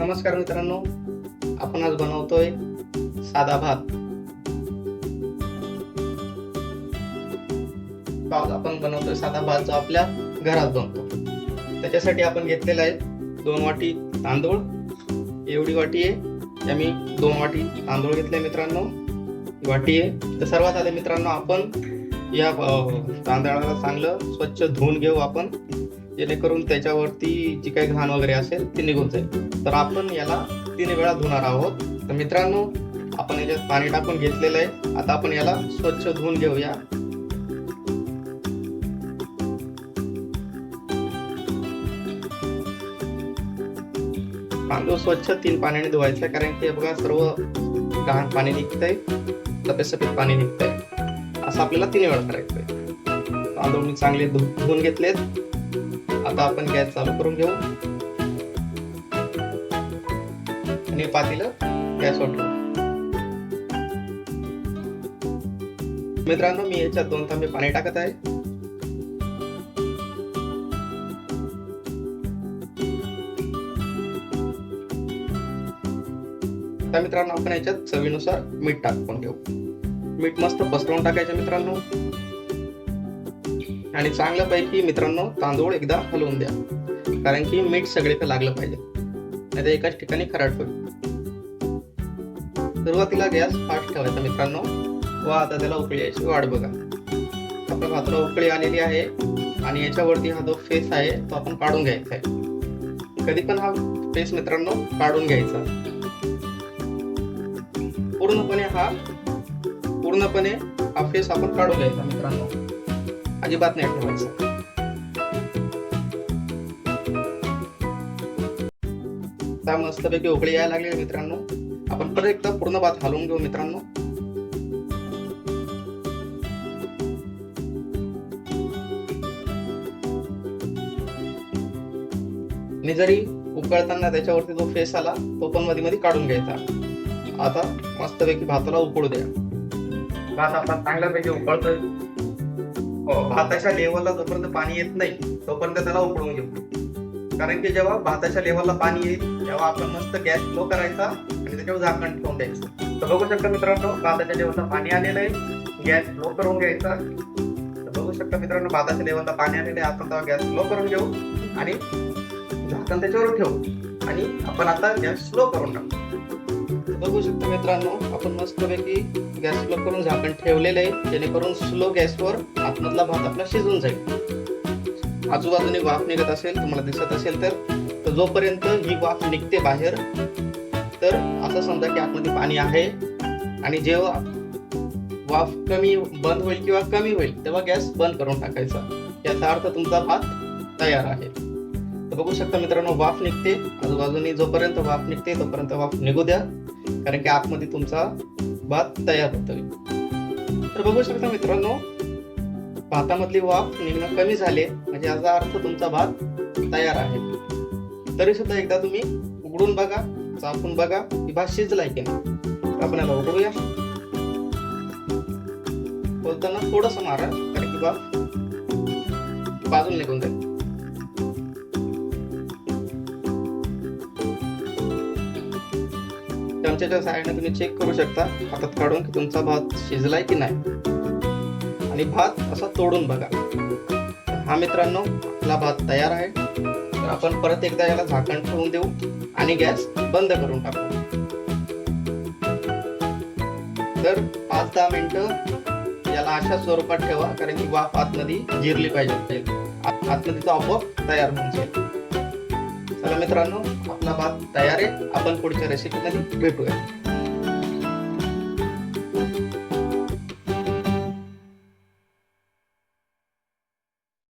नमस्कार मित्रांनो. आपण आज बनवतोय साधा भात. आपण बनवतोय साधा भात जो आपल्या घरात बनतो. त्याच्यासाठी आपण घेतलेला आहे दोन वाटी तांदूळ. एवढी वाटी आहे. त्या मी दोन वाटी तांदूळ घेतले मित्रांनो. वाटी आहे. तर सर्वात आधी मित्रांनो आपण या तांदळाला चांगलं स्वच्छ धुवून घेऊ आपण. जेणेकरून त्याच्यावरती जी काही घाण वगैरे असेल ती निघून जाईल. तर आपण याला तीन वेळा धुणार आहोत. तर मित्रांनो आपण याच्यात पाणी टाकून घेतलेलं आहे. आता आपण याला स्वच्छ धुवून घेऊया. तांदूळ स्वच्छ तीन पाण्याने धुवायचं आहे, कारण की बघा सर्व घाण पाणी निघतंय. सफेद सफेद पाणी निघतंय. असं आपल्याला तीन वेळा करायचंय तांदूळ मी चांगले धु धुवून घेतलेत. आता आपण गॅस चालू करून घेऊ. आणि पातीलं गॅस ठेवू मित्रांनो मी याच्यात दोन तांबे पाणी टाकत आहे. त्या मित्रांनो आपण याच्यात चवीनुसार मीठ टाकून घेऊ. मीठ मस्त पसरवून टाकायचं मित्रांनो. आणि चांगल्यापैकी मित्रांनो तांदूळ एकदा हलवून द्या. कारण की मीठ सगळीकडे लागलं पाहिजे. नाही तर एकाच ठिकाणी खराट होईल. सुरुवातीला गॅस फास्ट ठेवायचा मित्रांनो. व आता त्याला उकळी यायची वाट बघा. आपल्या भाताला उकळी आलेली आहे आणि याच्यावरती हा जो फेस आहे तो आपण काढून घ्यायचा आहे. कधी पण हा फेस मित्रांनो काढून घ्यायचा. पूर्णपणे हा पूर्णपणे हा फेस आपण काढून घ्यायचा मित्रांनो. अजिबात नाही ठेवायचं. आता मस्तपैकी उकळी यायला लागली मित्रांनो. आपण परत एकदा पूर्ण भात हलवून घेऊ मित्रांनो. मी जरी उकळताना त्याच्यावरती जो फेस आला तो पण मध्ये मध्ये काढून घ्यायचा. आता मस्तपैकी भाताला उकळू द्या. भात आपला चांगल्यापैकी उकळतोय. हो, भाताच्या लेवलला जोपर्यंत पाणी येत नाही तोपर्यंत त्याला उकळून घेऊ. कारण की जेव्हा भाताच्या लेवलला पाणी येईल तेव्हा आपण मस्त गॅस स्लो करायचा आणि त्याच्यावर झाकण ठेवून द्यायचं. तर बघू शकता मित्रांनो भाताच्या लेवलला पाणी आलेलं आहे. गॅस स्लो करून घ्यायचा. बघू शकता मित्रांनो भाताच्या लेवलला पाणी आलेलं आहे. आपण तेव्हा गॅस स्लो करून घेऊ आणि झाकण त्याच्यावर ठेवू. आणि आपण आता गॅस स्लो करून टाकू. बघू शकता मित्रांनो आपण मस्तपैकी गॅस स्लो करून झाकण ठेवलेलं आहे. जेणेकरून स्लो गॅसवर आतमधला भात आपला शिजून जाईल. आजूबाजूने वाफ निघत असेल तुम्हाला दिसत असेल तर जोपर्यंत ही वाफ निघते बाहेर तर असं समजा की आतमध्ये पाणी आहे आणि जेव्हा वाफ कमी बंद होईल किंवा कमी होईल तेव्हा गॅस बंद करून टाकायचा. याचा अर्थ तुमचा भात तयार आहे. बघू शकता मित्रांनो वाफ निघते. आजूबाजूनी जोपर्यंत वाफ निघते तोपर्यंत वाफ निघू द्या. कारण की आतमध्ये तुमचा भात तयार होतोय तर बघू शकता मित्रांनो भातामधली वाफ निघणं कमी झाले. म्हणजे याचा अर्थ तुमचा भात तयार आहे. तरी सुद्धा एकदा तुम्ही उघडून बघा चापून बघा की भात शिजलाय की नाही. आपण याला उघडूया. बोलताना थोडस मारा कारण की बाप बाजूला निघून जाईल. चमच्याच्या साहाय्याने तुम्ही चेक करू शकता हातात काढून की तुमचा भात शिजलाय की नाही. आणि भात असा तोडून बघा. हा मित्रांनो आपला भात तयार आहे. तर आपण परत एकदा याला झाकण ठेवून देऊ आणि गॅस बंद करून टाकू. तर पाच दहा मिनिटं याला अशा स्वरूपात ठेवा कारण की वाफ आतमध्ये जिरली पाहिजे. आत- आतमध्ये तो आपोआप तयार होऊन जाईल. चला मित्रांनो आपला भात तयार आहे. आपण पुढच्या रेसिपीमध्ये भेटूया.